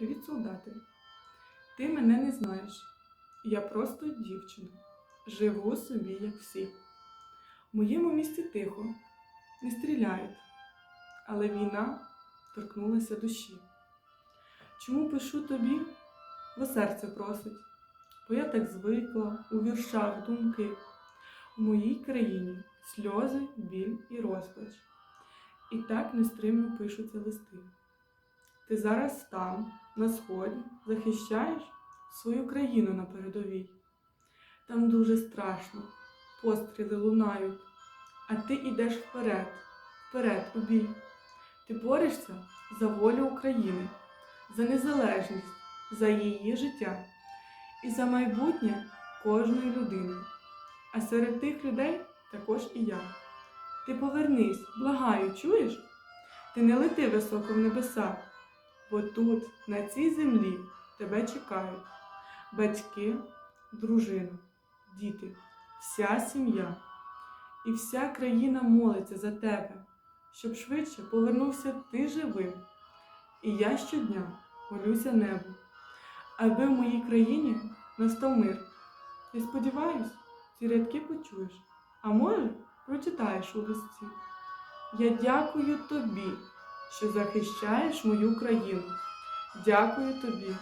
Привіт, солдати. Ти мене не знаєш. Я просто дівчина. Живу собі, як всі. В моєму місті тихо, не стріляють, але війна торкнулася душі. Чому пишу тобі, бо серце просить, бо я так звикла у віршах думки. У моїй країні сльози, біль і розпач. І так нестримно пишуться листи. Ти зараз там, на сході, захищаєш свою країну на передовій. Там дуже страшно, постріли лунають, а ти йдеш вперед, вперед у бій. Ти борешся за волю України, за незалежність, за її життя і за майбутнє кожної людини. А серед тих людей також і я. Ти повернись, благаю, чуєш? Ти не лети високо в небеса, бо тут, на цій землі, тебе чекають батьки, дружина, діти, вся сім'я. І вся країна молиться за тебе, щоб швидше повернувся ти живим. І я щодня молюся небу, аби в моїй країні настав мир. І сподіваюсь, ці рядки почуєш, а може, прочитаєш у листі. Я дякую тобі, що захищаєш мою країну. Дякую тобі